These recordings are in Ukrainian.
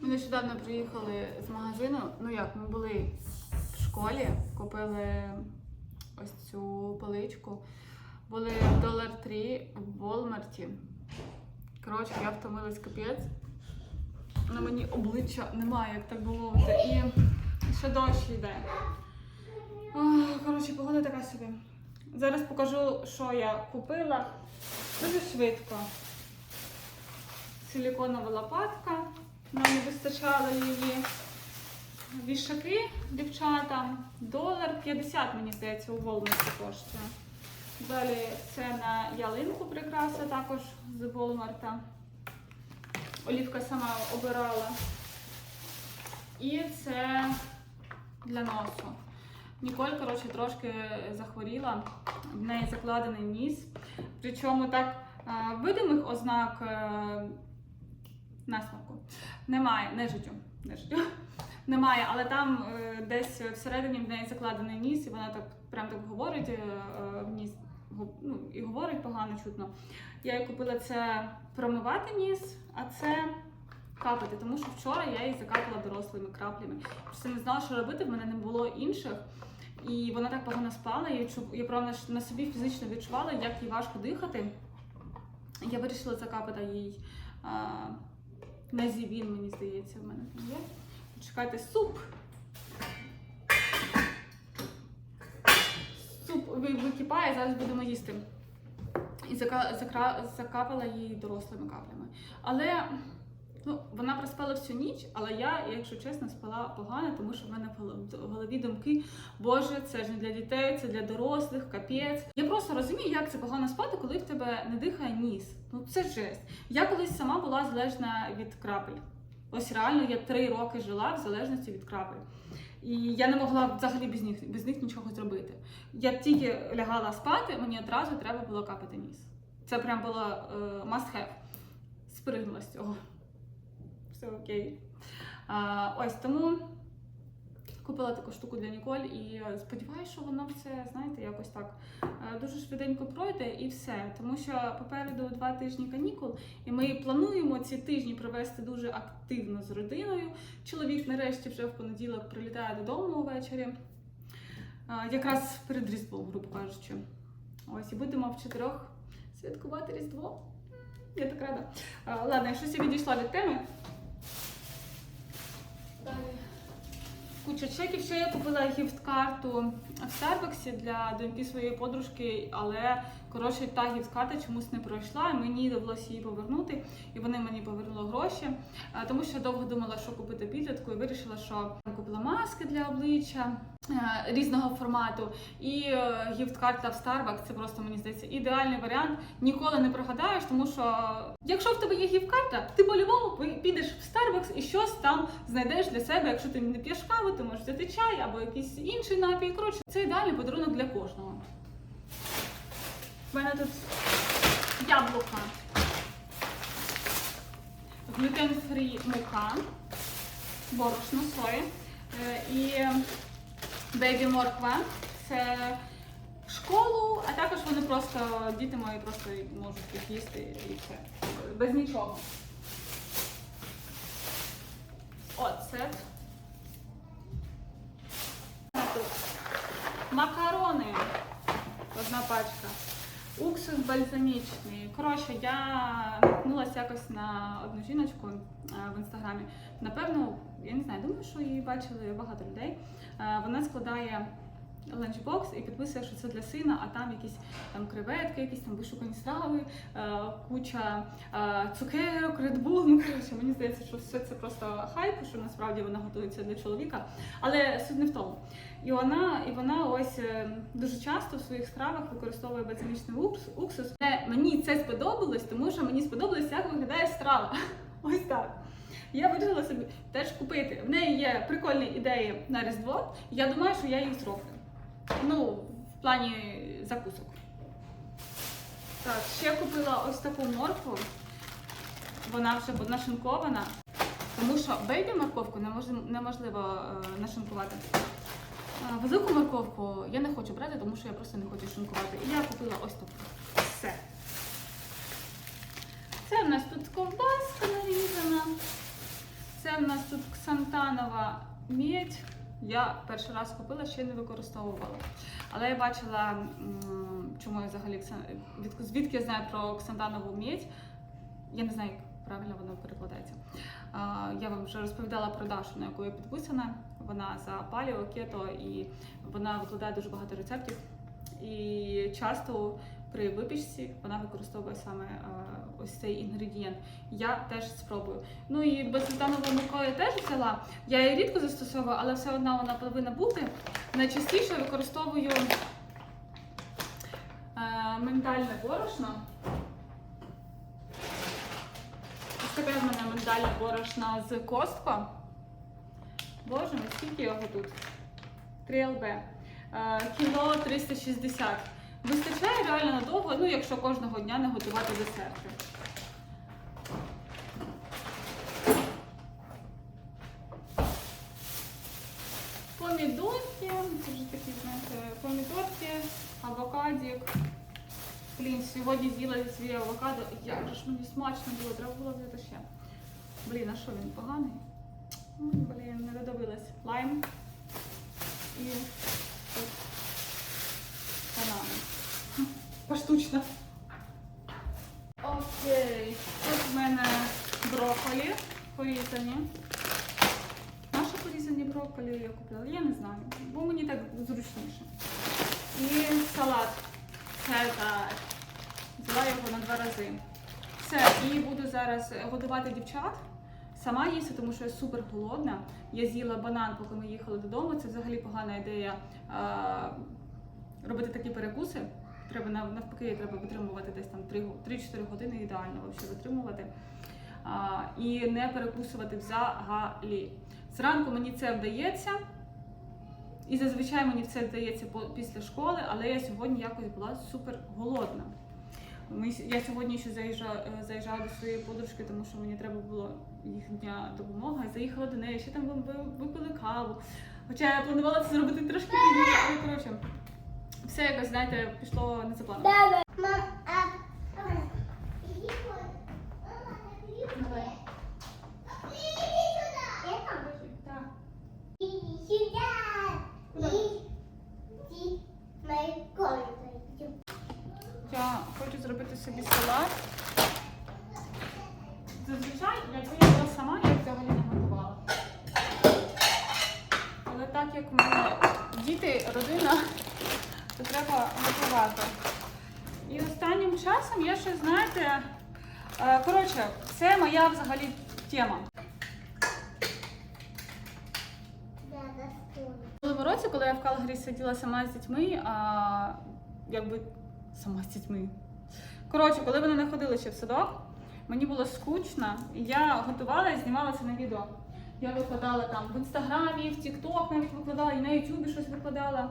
Ми нещодавно приїхали з магазину. Ну як, ми були школі, купили ось цю поличку. Були в долар 3 в Волмарті. Коротше, я втомилась капець. На мені обличчя немає, як так мовити. І ще дощ йде. Коротше, погода така собі. Зараз покажу, що я купила. Дуже швидко. Силіконова лопатка. Нам не вистачало її. Вішаки дівчатам. Долар 50, мені здається, у Волмарті коштує. Далі це на ялинку прикраса також з Волмарта. Олівка сама обирала. І це для носу. Ніколь, коротше, трошки захворіла. В неї закладений ніс. Причому так е, видимих ознак е, насморку немає, не Немає, але там е, десь всередині в неї закладений ніс, і вона так прям так говорить е, е, в ніс. Ну, і говорить погано чутно. Я їй купила це промивати ніс, а це капати, тому що вчора я її закапала дорослими краплями. Просто не знала, що робити, в мене не було інших. І вона так погано спала, я, я правда на собі фізично відчувала, як їй важко дихати. Я вирішила закапати їй назівін, мені здається, в мене там є. Чекайте, суп. Суп википає, зараз будемо їсти. І закапала її дорослими каплями. Але ну, вона проспала всю ніч, але я, якщо чесно, спала погано, тому що в мене в голові думки, боже, це ж не для дітей, це для дорослих, капець. Я просто розумію, як це погано спати, коли в тебе не дихає ніс. Ну це жесть. Я колись сама була залежна від крапель. Ось реально я три роки жила в залежності від крапель. І я не могла взагалі без них, без них нічого зробити. Я тільки лягала спати, мені одразу треба було капати ніс. Це прям було е, must have. Спригнула з цього. Все окей. А, ось тому купила таку штуку для Ніколь і е, сподіваюся, що воно все, знаєте, якось так е, дуже швиденько пройде і все. Тому що попереду два тижні канікул, і ми плануємо ці тижні провести дуже активно з родиною. Чоловік нарешті вже в понеділок прилітає додому увечері. Якраз перед Різдвом, грубо кажучи. Ось, і будемо в чотирьох святкувати Різдво. Я так рада. Ладно, щось я відійшла від теми. Куча чеків. Ще я купила гіфт-карту в Старбаксі для доньки своєї подружки, але коротше та гіфт-карта чомусь не пройшла, і мені довелося її повернути, і вони мені повернули гроші. Тому що довго думала, що купити підлітку, і вирішила, що купила маски для обличчя е, різного формату. І е, гіфт-карта в Starbucks це просто мені здається ідеальний варіант. Ніколи не прогадаєш, тому що якщо в тебе є гіфт-карта, ти по-любому підеш в Starbucks і щось там знайдеш для себе. Якщо ти не п'єш каву, ти можеш взяти чай або якийсь інший напій. Коротше, це ідеальний подарунок для кожного. У мене тут яблука. Глютен-фрі мука, борошно сої е, і бейбі морква. Це в школу, а також вони просто, діти мої просто можуть їх їсти і все. Без нічого. Тут Макарони. Одна пачка. Уксус бальзамічний. Коротше, я наткнулася якось на одну жіночку е, в інстаграмі. Напевно, я не знаю, думаю, що її бачили багато людей. Е, Вона складає ланчбокс і підписує, що це для сина, а там якісь там креветки, якісь там вишукані страви, е, куча е, цукерок, редбул. Ну коротше, мені здається, що все це просто хайп, що насправді вона готується для чоловіка. Але суть не в тому. І вона, і вона ось е, дуже часто в своїх стравах використовує бальзамічний уксус. Мені це сподобалось, тому що мені сподобалось, як виглядає страва. Ось так. Я вирішила собі теж купити. В неї є прикольні ідеї на Різдво. Я думаю, що я їх зроблю. Ну, в плані закусок. Так, ще купила ось таку моркву. Вона вже нашинкована. Тому що бейбі морковку неможливо е, нашинкувати. Велику морковку я не хочу брати, тому що я просто не хочу шинкувати. І я купила ось таку. Все. Це в нас тут ковбаска нарізана. Це в нас тут ксантанова медь. Я перший раз купила, ще не використовувала. Але я бачила, чому я взагалі звідки я знаю про ксантанову медь. Я не знаю, як правильно воно перекладається. Я вам вже розповідала про Дашу, на яку я підписана. Вона за паліо, кето, і вона викладає дуже багато рецептів. І часто при випічці вона використовує саме ось цей інгредієнт. Я теж спробую. Ну і безглютенову муку я теж взяла. Я її рідко застосовую, але все одно вона повинна бути. Найчастіше використовую е, миндальне борошно. Ось таке в мене миндальне борошно з Костко. Боже мій, скільки його тут? 3ЛБ. Е, Кіло 360. Вистачає реально надовго, ну якщо кожного дня не готувати десерти. Помідорки, це вже такі, знаєте, помідорки, авокадік. Блін, сьогодні з'їла свій авокадо. Як же ж мені смачно було, треба було взяти ще. Блін, а що він поганий? Блін, не додивилась. Лайм і банани. Поштучно. Окей. Тут в мене брокколі порізані. Порізані брокколі я купила, я не знаю, бо мені так зручніше. І салат. Цезар. Взяла його на два рази. Все, і буду зараз годувати дівчат. Сама їсти, тому що я супер голодна. Я з'їла банан, поки ми їхали додому. Це взагалі погана ідея а, робити такі перекуси. Треба нав- навпаки, треба витримувати десь там 3-4 години, ідеально витримувати. І не перекусувати взагалі. Зранку мені це вдається. І зазвичай мені це вдається після школи, але я сьогодні якось була супер голодна. Я сьогодні ще заїжджала, е, заїжджала до своєї подружки, тому що мені треба було їхня допомога. Заїхала до неї, ще там ви- ви- випили каву. Хоча я планувала це зробити трошки пізніше, але коротше, все якось, знаєте, пішло не за планом. Мам, хочу собі салат. Зазвичай, якби я була сама, я взагалі не готувала. Але так як в діти, родина, то треба готувати. І останнім часом я ще, знаєте, е, коротше, це моя взагалі тема. Минулому році, коли я в Калгарі сиділа сама з дітьми, а якби сама з дітьми. Коротше, коли вони не ходили ще в садок, мені було скучно, я готувала і знімала це на відео. Я викладала там в інстаграмі, в Тікток навіть викладала, і на Ютубі щось викладала.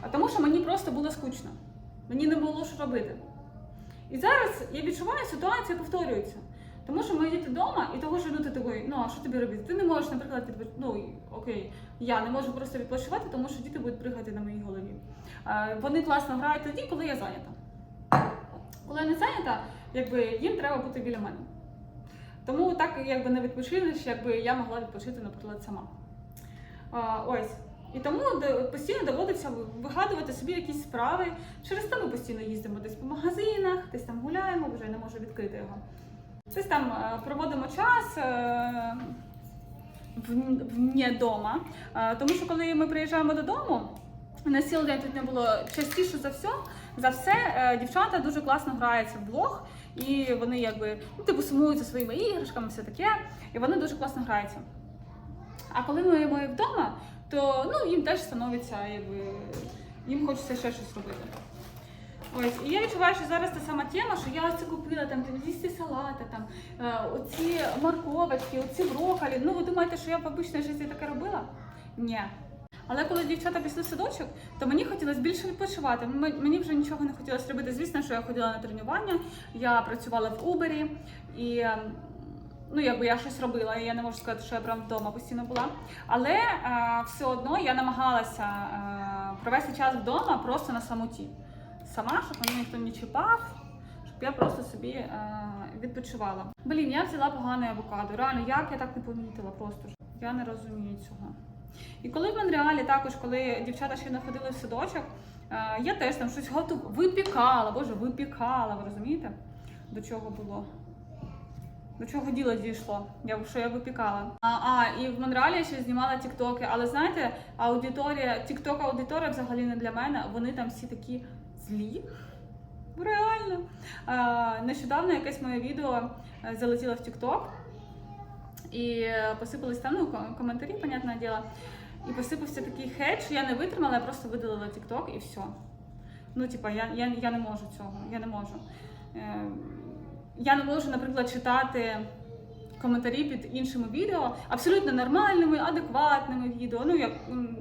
А тому що мені просто було скучно. Мені не було що робити. І зараз я відчуваю, ситуація повторюється. Тому що мої діти вдома, і того, ну, ти такий, ну а що тобі робити? Ти не можеш, наприклад, відпо... ну окей, я не можу просто відпочивати, тому що діти будуть пригати на моїй голові. Вони класно грають тоді, коли я зайнята. Коли не зайнята, якби їм треба бути біля мене. Тому так якби не відпочинеш, якби я могла відпочити, наприклад, сама. А, ось. І тому постійно доводиться вигадувати собі якісь справи. Через те ми постійно їздимо десь по магазинах, десь там гуляємо, вже не можу відкрити його. Десь там е, проводимо час е, вне дома. Е, Тому що коли ми приїжджаємо додому, на цілий день тут не було частіше за все. За все е, дівчата дуже класно граються в блог, і вони якби ну, типу сумують за своїми іграшками, все таке, і вони дуже класно граються. А коли ми ми вдома, то ну, їм теж становиться, якби їм хочеться ще щось робити. Ось, і я відчуваю, що зараз та сама тема, що я оце купила там їсти салати, там е, оці морковочки, оці брокколі. Ну ви думаєте, що я в обичній житті таке робила? Ні. Але коли дівчата пішли в садочок, то мені хотілося більше відпочивати. Мені вже нічого не хотілося робити. Звісно, що я ходила на тренування, я працювала в Убері і. ем, Ну, якби я щось робила, і я не можу сказати, що я прям вдома постійно була. Але е, все одно я намагалася е, провести час вдома просто на самоті. Сама, щоб мене ніхто не чіпав, щоб я просто собі е, відпочивала. Блін, я взяла погане авокадо. Реально, як я так не помітила, просто я не розумію цього. І коли в Монреалі також, коли дівчата ще не ходили в садочок, е, я теж там щось готу випікала, боже, випікала, ви розумієте? До чого було? До чого діло дійшло? Я що я випікала. А, а і в Монреалі я ще знімала тіктоки, але знаєте, аудиторія, тікток аудиторія взагалі не для мене. Вони там всі такі злі. Реально. А, нещодавно якесь моє відео е, залетіло в тікток і е, посипались там ну, ко- коментарі, понятне діло. І посипався такий хейт, що я не витримала, я просто видалила тікток і все. Ну, типа, я, я, я не можу цього, я не можу. Е, я не можу, наприклад, читати коментарі під іншими відео, абсолютно нормальними, адекватними відео. Ну, як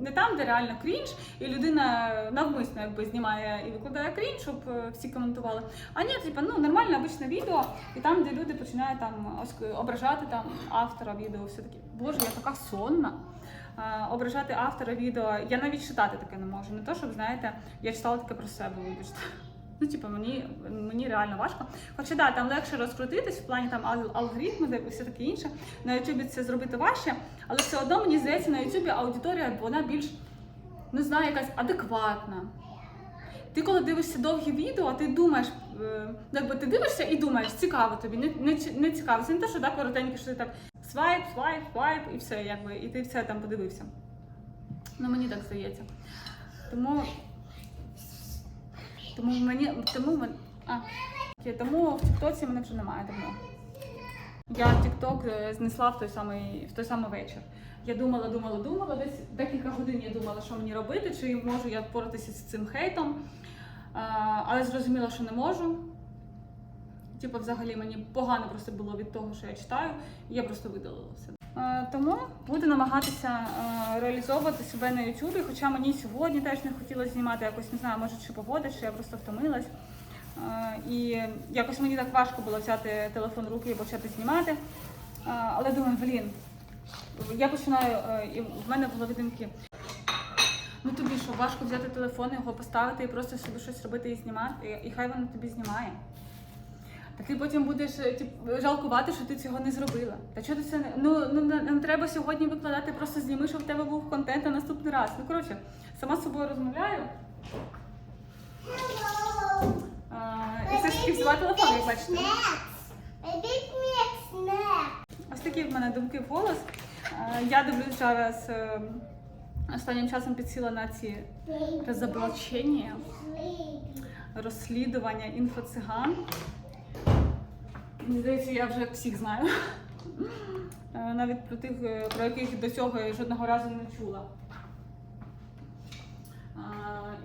не там, де реально крінж, і людина навмисно якби знімає і викладає крінж, щоб е, всі коментували. А ні, типа, ну нормальне обичне відео, і там, де люди починають там ображати там автора відео, все таки, боже, я така сонна. Ображати автора відео, я навіть читати таке не можу. Не то, щоб знаєте, я читала таке про себе, вибачте. Ну, типу, мені, мені реально важко. Хоча да, там легше розкрутитись в плані там ал- алгоритми, все таке інше. На Ютубі це зробити важче, але все одно мені здається, на Ютубі аудиторія вона більш не знаю, якась адекватна. Ти коли дивишся довгі відео, ти думаєш, е, якби ти дивишся і думаєш, цікаво тобі, не, не, не цікаво. Це не те, що так коротенько, що ти так свайп, свайп, свайп, і все, якби, і ти все там подивився. Ну мені так здається. Тому тому мені тому мен- а, тому в Тіктоці мене вже немає давно. Я Тікток е, знесла в той самий в той самий вечір. Я думала, думала, думала, десь декілька годин я думала, що мені робити, чи можу я впоратися з цим хейтом. А, але зрозуміла, що не можу. Типу, взагалі мені погано просто було від того, що я читаю, і я просто видалила все. Е, Тому буду намагатися е, реалізовувати себе на Ютубі, хоча мені сьогодні теж не хотілося знімати, якось не знаю, може чи погода, чи я просто втомилась. Е, І якось мені так важко було взяти телефон в руки і почати знімати. Але думаю, блін, я починаю, і в мене в голові думки. Ну тобі що, важко взяти телефон, його поставити і просто собі щось робити і знімати, і хай воно тобі знімає. Та ти потім будеш е, тип, жалкувати, що ти цього не зробила. Та чого ти це не ну, ну не, треба сьогодні викладати, просто зніми, щоб в тебе був контент на наступний раз. Ну коротше, сама з собою розмовляю. А, і все ж телефон, як бачите. Ось такі в мене думки в голос. А, Я дивлюсь зараз е, останнім часом підсіла на ці розоблачення, розслідування інфоциган. Мені здається, я вже всіх знаю. Е, Навіть про тих, е, про яких до цього я жодного разу не чула.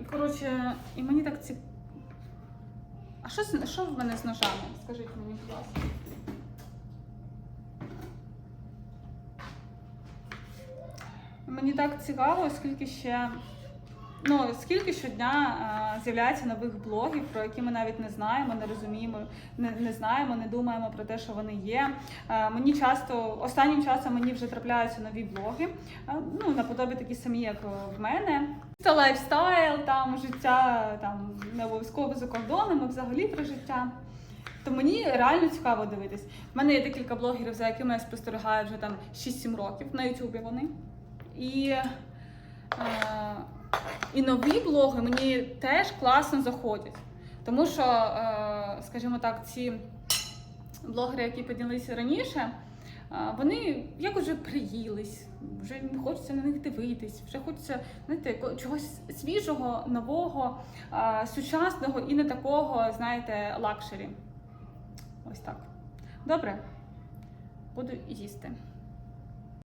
І коротше, і мені так ці. А що, що в мене з ножами? Скажіть мені, будь ласка. Мені так цікаво, скільки ще. Ну, скільки щодня з'являється нових блогів, про які ми навіть не знаємо, не розуміємо, не, не знаємо, не думаємо про те, що вони є. Е, мені часто, останнім часом мені вже трапляються нові блоги, е, ну, наподобі такі самі, як в мене. Це лайфстайл, там життя там не обов'язково за кордоном, а взагалі про життя. То мені реально цікаво дивитись. У мене є декілька блогерів, за якими я спостерігаю вже там 6-7 років на Ютубі вони. І, і нові блоги мені теж класно заходять. Тому що, е, скажімо так, ці блогери, які піднялися раніше, е, вони як вже приїлись, вже не хочеться на них дивитись, вже хочеться знаєте, чогось свіжого, нового, е, сучасного і не такого, знаєте, лакшері. Ось так. Добре, буду їсти.